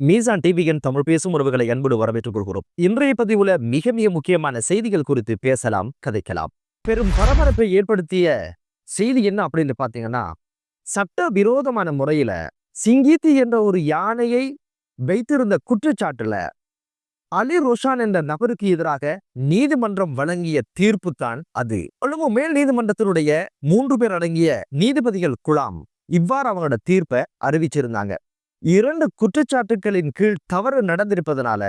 மீசான் டிவியின் தமிழ் பேசும் உறவுகளை அன்போடு வரவேற்றுக் கொள்கிறோம். இன்றைய பதிவுல மிக மிக முக்கியமான செய்திகள் குறித்து பேசலாம் கதைக்கலாம். பெரும் பரபரப்பை ஏற்படுத்திய செய்தி என்ன அப்படின்னு பாத்தீங்கன்னா சட்ட விரோதமான முறையில சிங்கீத்தி என்ற ஒரு யானையை வைத்திருந்த குற்றச்சாட்டுல அலி ரோஷான் என்ற நபருக்கு எதிராக நீதிமன்றம் வழங்கிய தீர்ப்பு தான் அது. கொழும்பு மேல் நீதிமன்றத்தினுடைய மூன்று பேர் அடங்கிய நீதிபதிகள் குழாம் இவ்வாறு அவங்களோட தீர்ப்பை அறிவிச்சிருந்தாங்க. இரண்டு குற்றச்சாட்டுகளின் கீழ் தவறு நடந்திருப்பதனால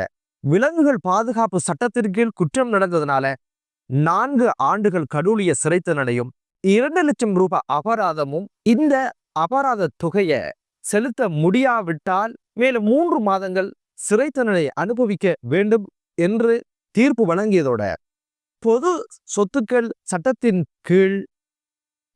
விலங்குகள் பாதுகாப்பு சட்டத்தின் கீழ் குற்றம் நடந்ததுனால நான்கு ஆண்டுகள் கடூழிய சிறை தண்டனையும் இரண்டு லட்சம் ரூபாய் அபராதமும் இந்த அபராத தொகையை செலுத்த முடியாவிட்டால் மேலும் மூன்று மாதங்கள் சிறை தண்டனை அனுபவிக்க வேண்டும் என்று தீர்ப்பு வழங்கியதோட பொது சொத்துக்கள் சட்டத்தின் கீழ்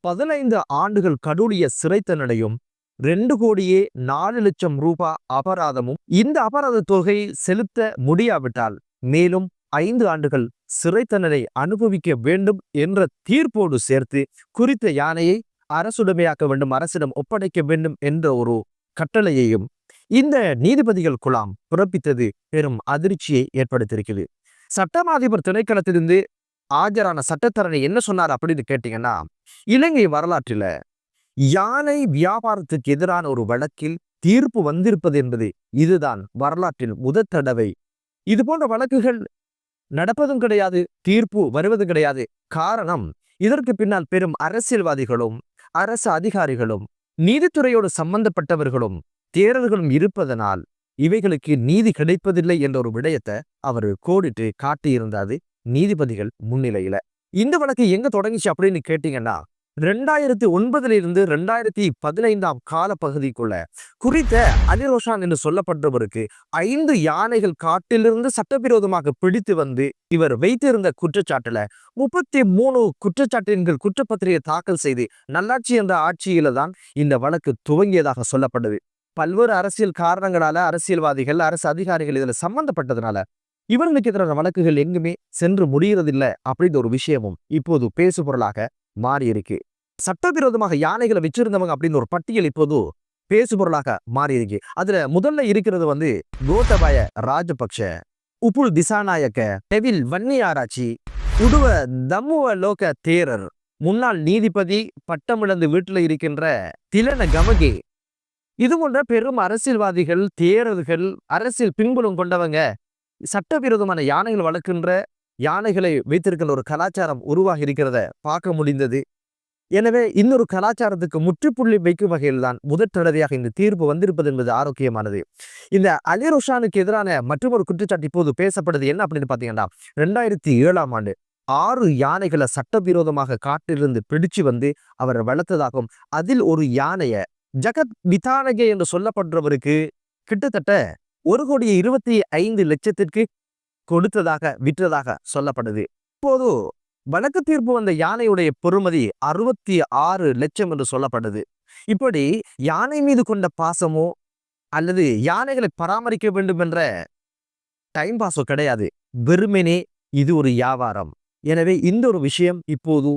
பதினைந்து ஆண்டுகள் கடூழிய சிறை தண்டனையும் ரெண்டு கோடியே நாலு லட்சம் ரூபாய் அபராதமும் இந்த அபராத தொகை செலுத்த முடியாவிட்டால் மேலும் ஐந்து ஆண்டுகள் சிறை தண்டனை அனுபவிக்க வேண்டும் என்ற தீர்ப்போடு சேர்த்து குறித்த யானையை அரசுடைமையாக்க வேண்டும் அரசிடம் ஒப்படைக்க வேண்டும் என்ற ஒரு கட்டளையையும் இந்த நீதிபதிகள் குழாம் பிறப்பித்தது பெரும் அதிர்ச்சியை ஏற்படுத்தியிருக்கிறது. சட்டமாதிபர் திணைக்களத்திலிருந்து ஆஜரான சட்டத்தரணி என்ன சொன்னார் அப்படின்னு கேட்டீங்கன்னா இலங்கை வரலாற்றில யானை வியாபாரத்துக்கு எதிரான ஒரு வழக்கில் தீர்ப்பு வந்திருப்பது என்பது இதுதான் வரலாற்றில் முதற் தடவை. இது போன்ற வழக்குகள் நடப்பதும் கிடையாது தீர்ப்பு வருவதும் கிடையாது. காரணம் இதற்கு பின்னால் பெரும் அரசியல்வாதிகளும் அரசு அதிகாரிகளும் நீதித்துறையோடு சம்பந்தப்பட்டவர்களும் தேரர்களும் இருப்பதனால் இவைகளுக்கு நீதி கிடைப்பதில்லை என்ற ஒரு விடயத்தை அவர் கோடிட்டு காட்டியிருந்தாது நீதிபதிகள் முன்னிலையில. இந்த வழக்கு எங்க தொடங்கிச்சு அப்படின்னு கேட்டீங்கன்னா ரெண்டாயிரத்தி ஒன்பதுல இருந்து ரெண்டாயிரத்தி பதினைந்தாம் கால பகுதிக்குள்ள குறித்த அலிரோஷான் என்று சொல்லப்பட்டவருக்கு ஐந்து யானைகள் காட்டிலிருந்து சட்டவிரோதமாக பிடித்து வந்து இவர் வைத்திருந்த குற்றச்சாட்டுல முப்பத்தி மூணு குற்றச்சாட்டின்கள் குற்றப்பத்திரிகை தாக்கல் செய்து நல்லாட்சி என்ற ஆட்சியில தான் இந்த வழக்கு துவங்கியதாக சொல்லப்படுது. பல்வேறு அரசியல் காரணங்களால அரசியல்வாதிகள் அரசு அதிகாரிகள் இதுல சம்பந்தப்பட்டதுனால இவர்களுக்கு எதிரான வழக்குகள் எங்குமே சென்று முடியறதில்லை அப்படின்ற ஒரு விஷயமும் இப்போது பேசு பொருளாக மாறி இருக்கு. சட்டவிரோதமாக யானைகளை வச்சிருந்தவங்க அப்படின்னு ஒரு பட்டியல் இப்போது பேசுபொருளாக மாறி இருக்கு. அதுல முதல்ல இருக்கிறது வந்து கோட்டபாய ராஜபக்ஷ உப்புல் திசாநாயக்க டெவில் வன்னி ஆராய்ச்சி உடுவ தம்முவ லோக தேரர் முன்னாள் நீதிபதி பட்டமிழந்து வீட்டுல இருக்கின்ற திலன கமகே. இது போன்ற பெரும் அரசியல்வாதிகள் தேரர்கள் அரசியல் பின்புலம் கொண்டவங்க சட்டவிரோதமான யானைகள் வளர்க்கின்ற யானைகளை வைத்திருக்கிற ஒரு கலாச்சாரம் உருவாகி இருக்கிறத பார்க்க முடிந்தது. எனவே இன்னொரு கலாச்சாரத்துக்கு முற்றுப்புள்ளி வைக்கும் வகையில் தான் முதற் தடவையாக இந்த தீர்ப்பு வந்திருப்பது என்பது ஆரோக்கியமானது. இந்த அலிருஷானுக்கு எதிரான மற்றொரு குற்றச்சாட்டு இப்போது பேசப்படுது. என்ன அப்படின்னு பார்த்தீங்கன்னா ரெண்டாயிரத்தி ஏழாம் ஆண்டு ஆறு யானைகளை சட்டவிரோதமாக காட்டிலிருந்து பிடிச்சு வந்து அவர் வளர்த்ததாகவும் அதில் ஒரு யானையை ஜகத் விதானகே என்று சொல்லப்படுறவருக்கு கிட்டத்தட்ட ஒரு கோடியே இருபத்தி ஐந்து லட்சத்திற்கு கொடுத்ததாக விற்றதாக சொல்லப்படுது. இப்போது வழக்கு தீர்ப்பு வந்த யானையுடைய பெறுமதி அறுபத்தி ஆறு லட்சம் என்று சொல்லப்படுது. இப்படி யானை மீது கொண்ட பாசமோ அல்லது யானைகளை பராமரிக்க வேண்டும் என்ற டைம் பாஸோ கிடையாது. வெறுமனே இது ஒரு வியாபாரம். எனவே இந்த ஒரு விஷயம் இப்போது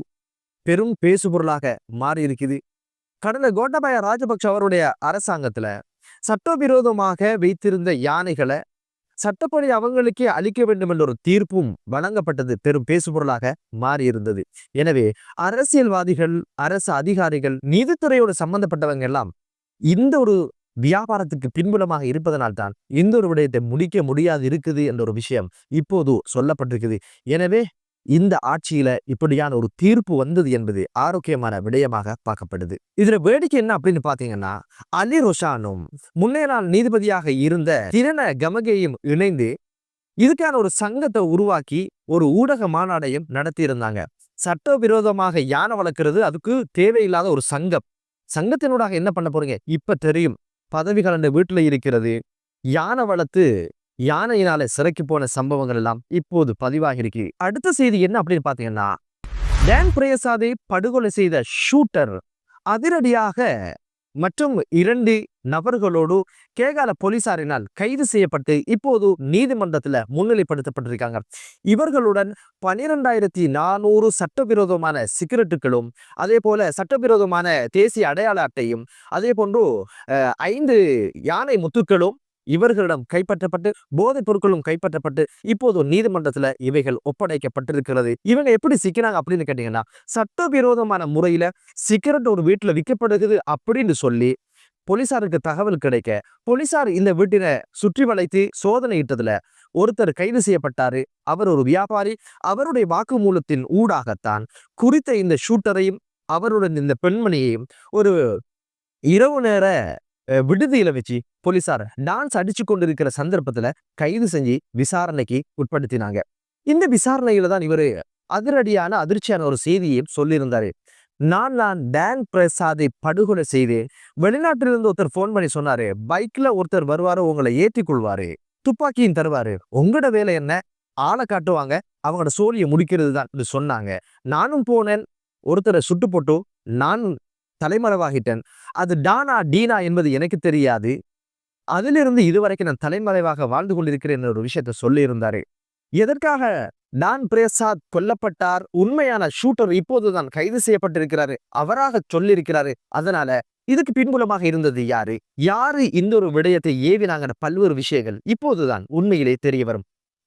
பெரும் பேசுபொருளாக மாறி இருக்குது கடந்த கோட்டபாய ராஜபக்ஷ அவருடைய அரசாங்கத்துல சட்டவிரோதமாக வைத்திருந்த யானைகளை சட்டப்படி அவங்களுக்கே அளிக்க வேண்டும் என்ற ஒரு தீர்ப்பும் வழங்கப்பட்டது. பெரும் பேசுபொருளாக மாறியிருந்தது. எனவே அரசியல்வாதிகள் அரசு அதிகாரிகள் நீதித்துறையோடு சம்பந்தப்பட்டவங்க எல்லாம் இந்த ஒரு வியாபாரத்துக்கு பின்புலமாக இருப்பதனால்தான் இந்த ஒரு விடயத்தை முடிக்க முடியாது இருக்குது என்ற ஒரு விஷயம் இப்போது சொல்லப்பட்டிருக்குது. எனவே இந்த ஆட்சியில இப்படியான ஒரு தீர்ப்பு வந்தது என்பது ஆரோக்கியமான விடயமாக பார்க்கப்படுது. இதுல வேடிக்கை என்ன அப்படின்னு பாத்தீங்கன்னா அலி ரொஷானும் முன்னே நாள் நீதிபதியாக இருந்த திறன கமகேயும் இணைந்து இதுக்கான ஒரு சங்கத்தை உருவாக்கி ஒரு ஊடக மாநாடையும் நடத்தியிருந்தாங்க. சட்டவிரோதமாக யானை வளர்க்கிறது அதுக்கு தேவையில்லாத ஒரு சங்கம். சங்கத்தினூடாக என்ன பண்ண போறீங்க? இப்ப தெரியும். பதவி கலந்த வீட்டுல இருக்கிறது. யானை வளர்த்து யானையினால சிறைக்கு போன சம்பவங்கள் எல்லாம் இப்போது பதிவாகிருக்கு அடுத்த செய்தி என்ன அப்படின்னு பாத்தீங்கன்னா டேன் பிரேசாதை படுகொலை செய்த ஷூட்டர் அதிரடியாக மற்றும் இரண்டு நபர்களோடு கேகால போலீசாரினால் கைது செய்யப்பட்டு இப்போது நீதிமன்றத்தில் முன்னிலைப்படுத்தப்பட்டிருக்காங்க. இவர்களுடன் பனிரெண்டாயிரத்தி நானூறு சட்டவிரோதமான சிகரெட்டுகளும் அதே போல சட்டவிரோதமான தேசிய அடையாள அட்டையும் அதே போன்று ஐந்து யானை முத்துக்களும் இவர்களிடம் கைப்பற்றப்பட்டு போதைப் பொருட்களும் கைப்பற்றப்பட்டு இப்போது நீதிமன்றத்துல இவைகள் ஒப்படைக்கப்பட்டிருக்கிறது. இவங்க எப்படி சிக்கினாங்க அப்படின்னு கேட்டீங்கன்னா சட்டவிரோதமான முறையில சிகரெட் ஒரு வீட்டுல விற்கப்படுகிறது அப்படின்னு சொல்லி போலீசாருக்கு தகவல் கிடைக்க போலீசார் இந்த வீட்டினை சுற்றி வளைத்து சோதனையிட்டதுல ஒருத்தர் கைது செய்யப்பட்டாரு. அவர் ஒரு வியாபாரி. அவருடைய வாக்குமூலத்தின் ஊடாகத்தான் குறித்த இந்த ஷூட்டரையும் அவருடன் இந்த பெண்மணியையும் ஒரு இரவு நேர விடுதியில வச்சு போலீசார் டான்ஸ் அடிச்சு கொண்டிருக்கிற சந்தர்ப்பத்துல கைது செஞ்சு விசாரணைக்கு உட்படுத்தினாங்க. இந்த விசாரணையில தான் இவரு அதிரடியான அதிர்ச்சியான ஒரு செய்தியையும் சொல்லியிருந்தாரு. நான் நான் டேன் பிரசாதை படுகொலை செய்து வெளிநாட்டிலிருந்து ஒருத்தர் போன் பண்ணி சொன்னாரு பைக்ல ஒருத்தர் வருவாரு உங்களை ஏத்தி கொள்வாரு துப்பாக்கியும் தருவாரு உங்களோட வேலை என்ன? ஆளை காட்டுவாங்க அவங்களோட சோழியை முடிக்கிறது தான் சொன்னாங்க. நானும் போனேன் ஒருத்தரை சுட்டு போட்டு நான் தலைமறைவாகிட்டேன். அது டானா டீனா என்பது எனக்கு தெரியாது. அதிலிருந்து இதுவரைக்கும் நான் தலைமறைவாக வாழ்ந்து கொண்டிருக்கிறேன் ஒரு விஷயத்த சொல்லியிருந்தாரு. எதற்காக? டான் பிரசாத் கொல்லப்பட்டார். உண்மையான ஷூட்டர் இப்போதுதான் கைது செய்யப்பட்டிருக்கிறாரு. அவராக சொல்லியிருக்கிறாரு. அதனால இதுக்கு பின்புலமாக இருந்தது யாரு? யாரு இந்த ஒரு விடயத்தை ஏவினாங்கிற பல்வேறு விஷயங்கள் இப்போதுதான் உண்மையிலே தெரிய வரும்.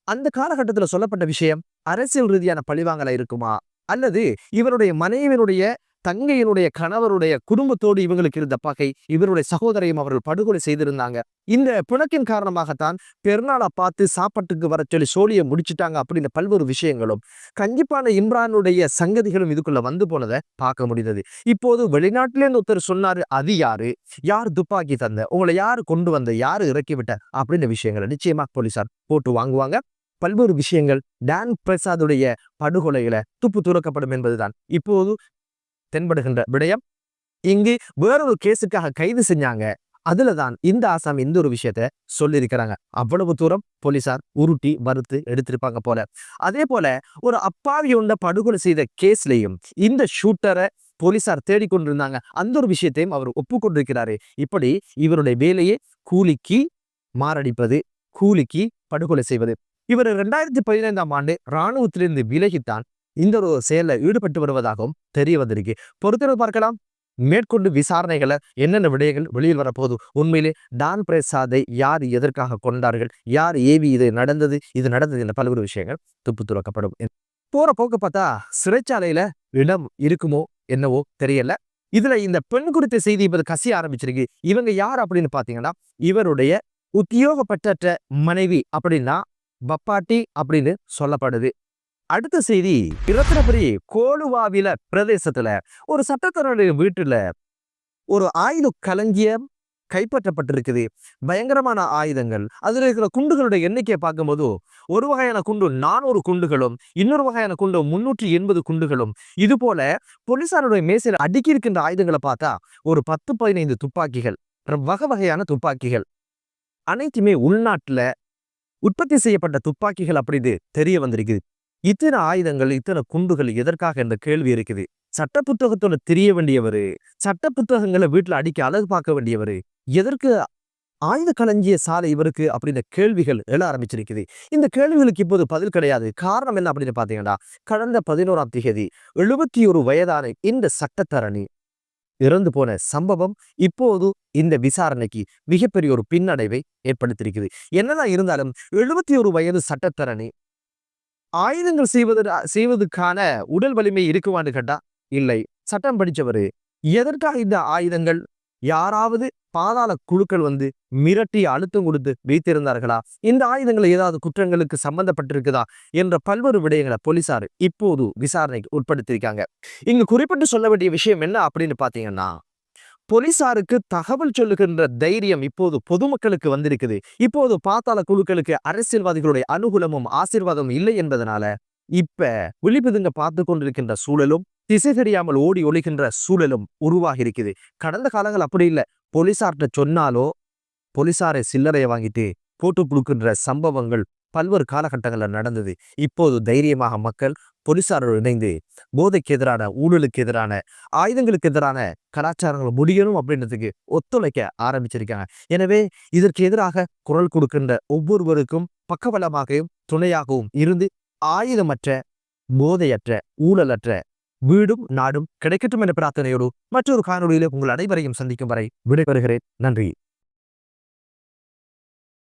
அந்த காலகட்டத்துல சொல்லப்பட்ட விஷயம் அரசியல் ரீதியான பழிவாங்கலா இருக்குமா? அல்லது இவருடைய மனைவியினுடைய தங்கையினுடைய கணவருடைய குடும்பத்தோடு இவங்களுக்கு இருந்த பகை இவருடைய சகோதரையும் அவர்கள் படுகொலை செய்திருந்தாங்க. இந்த பிணக்கின் காரணமாகத்தான் பெருநாளை பார்த்து சாப்பாட்டுக்கு வர சொல்லி சோழியை முடிச்சுட்டாங்க அப்படின்னு பல்வேறு விஷயங்களும். கண்டிப்பான இம்ரானுடைய சங்கதிகளும் இதுக்குள்ள வந்து போனதை பார்க்க முடிந்தது. இப்போது வெளிநாட்டிலேருந்து ஒருத்தர் சொன்னாரு அது யாரு? யார் துப்பாக்கி தந்த? உங்களை யாரு கொண்டு வந்த யாரு இறக்கி விட்ட? அப்படின்ற விஷயங்களை நிச்சயமா போலீசார் போட்டு வாங்குவாங்க. பல்வேறு விஷயங்கள் டான் பிரசாதுடைய படுகொலையில துப்பு துறக்கப்படும் என்பதுதான். இப்போது தென்படுகின்ற விடயம். இங்கு வேறொரு கேஸுக்காக கைது செஞ்சாங்க. அதுல தான் இந்த ஆசாமி இந்த ஒரு விஷயத்த சொல்லியிருக்கிறாங்க. அவ்வளவு தூரம் போலீசார் உருட்டி வறுத்து எடுத்திருப்பாங்க போல. அதே போல ஒரு அப்பாவி உண்ட படுகொலை செய்த கேஸ்லையும் இந்த ஷூட்டரை போலீசார் தேடிக்கொண்டிருந்தாங்க. அந்த ஒரு விஷயத்தையும் அவர் ஒப்புக்கொண்டிருக்கிறாரு. இப்படி இவருடைய வேலையை கூலிக்கு மாரடிப்பது கூலிக்கு படுகொலை செய்வது. இவர் இரண்டாயிரத்தி பதினைந்தாம் ஆண்டு இராணுவத்திலிருந்து விலகித்தான் இந்த ஒரு செயலில் ஈடுபட்டு வருவதாகவும் தெரிய வந்திருக்கு. பொறுத்திருந்து பார்க்கலாம். மேற்கொண்டு விசாரணைகளை என்னென்ன விடயங்கள் வெளியில் வரப்போது உண்மையிலே டான் பிரசாதை யார் எதற்காக கொண்டார்கள்? யார் ஏவி இது நடந்தது? இது நடந்தது என்ற பல்வேறு விஷயங்கள் துப்பு துறக்கப்படும். போற போக்க பார்த்தா சிறைச்சாலையில இடம் இருக்குமோ என்னவோ தெரியல. இதுல இந்த பெண் குறித்த செய்தி இப்போது கசிய ஆரம்பிச்சிருக்கு. இவங்க யார் அப்படின்னு பாத்தீங்கன்னா இவருடைய உத்தியோகப்பற்ற மனைவி அப்படின்னா பப்பாட்டி அப்படின்னு சொல்லப்படுது. அடுத்த செய்தி இரத்தினபுரி கோலுவாவில பிரதேசத்துல ஒரு சட்டத்தரனுடைய வீட்டுல ஒரு ஆயுத களஞ்சியம் கைப்பற்றப்பட்டிருக்குது. பயங்கரமான ஆயுதங்கள். அதுல இருக்கிற குண்டுகளுடைய எண்ணிக்கையை பார்க்கும்போது ஒரு வகையான குண்டு நானூறு குண்டுகளும் இன்னொரு வகையான குண்டு முன்னூற்றி எண்பது குண்டுகளும். இது போல போலீசாருடைய மேசையில் அடுக்கி இருக்கின்ற ஆயுதங்களை பார்த்தா ஒரு பத்து பதினைந்து துப்பாக்கிகள் வகை வகையான துப்பாக்கிகள். அனைத்துமே உள்நாட்டுல உற்பத்தி செய்யப்பட்ட துப்பாக்கிகள் அப்படின்னு தெரிய வந்திருக்குது. இத்தனை ஆயுதங்கள் இத்தனை குண்டுகள் எதற்காக என்ற கேள்வி இருக்குது? சட்ட புத்தகத்தோட தெரிய வேண்டியவர் சட்ட புத்தகங்களை வீட்டுல அடிக்க அழகு பார்க்க வேண்டியவர் எதற்கு ஆயுத களஞ்சிய சாலை இவருக்கு அப்படின்ற கேள்விகள் எழ ஆரம்பிச்சிருக்குது. இந்த கேள்விகளுக்கு இப்போது பதில் கிடையாது. காரணம் என்ன அப்படின்னு பாத்தீங்கன்னா கடந்த பதினோராம் தேதி எழுபத்தி ஒரு வயதான இந்த சட்டத்தரணி இறந்து போன சம்பவம் இப்போது இந்த விசாரணைக்கு மிகப்பெரிய ஒரு பின்னடைவை ஏற்படுத்தியிருக்குது. என்னதான் இருந்தாலும் எழுபத்தி ஒரு வயது சட்டத்தரணி ஆயுதங்கள் செய்வது செய்வதற்கான உடல் வலிமை இருக்குவான்னு கேட்டா இல்லை. சட்டம் படிச்சவரு எதற்காக இந்த ஆயுதங்கள்? யாராவது பாதாள குழுக்கள் வந்து மிரட்டி அழுத்தம் கொடுத்து வைத்திருந்தார்களா? இந்த ஆயுதங்கள் ஏதாவது குற்றங்களுக்கு சம்பந்தப்பட்டிருக்குதா? என்ற பல்வேறு விடயங்களை போலீசார் இப்போது விசாரணைக்கு உட்படுத்தியிருக்காங்க. இங்கு குறிப்பிட்டு சொல்ல வேண்டிய விஷயம் என்ன அப்படின்னு பாத்தீங்கன்னா போலீசாருக்கு தகவல் சொல்லுகின்ற தைரியம் இப்போது பொதுமக்களுக்கு வந்திருக்குது. இப்போது பாத்தாள குழுக்களுக்கு அரசியல்வாதிகளுடைய அனுகூலமும் ஆசீர்வாதமும் இல்லை என்பதனால இப்ப விழிப்புதுங்க பார்த்து கொண்டிருக்கின்ற சூழலும் திசை தெரியாமல் ஓடி ஒழிக்கின்ற சூழலும் உருவாகி இருக்குது கடந்த காலங்கள் அப்படி இல்லை. போலீசார்கிட்ட சொன்னாலோ போலீசாரை சில்லறையை வாங்கிட்டு போட்டு கொடுக்கின்ற சம்பவங்கள் பல்வேறு காலகட்டங்களில் நடந்தது. இப்போது தைரியமாக மக்கள் போலீசாரோடு இணைந்து போதைக்கு எதிரான ஊழலுக்கு எதிரான ஆயுதங்களுக்கு எதிரான கலாச்சாரங்கள் முடியணும் அப்படின்றதுக்கு ஒத்துழைக்க ஆரம்பிச்சிருக்காங்க. எனவே இதற்கு எதிராக குரல் கொடுக்கின்ற ஒவ்வொருவருக்கும் பக்கபலமாகவும் துணையாகவும் இருந்து ஆயுதமற்ற போதையற்ற ஊழலற்ற வீடும் நாடும் கிடைக்கட்டும் என்ற பிரார்த்தனையோடு மற்றொரு காணொலியிலே உங்கள் அனைவரையும் சந்திக்கும் வரை விடைபெறுகிறேன். நன்றி.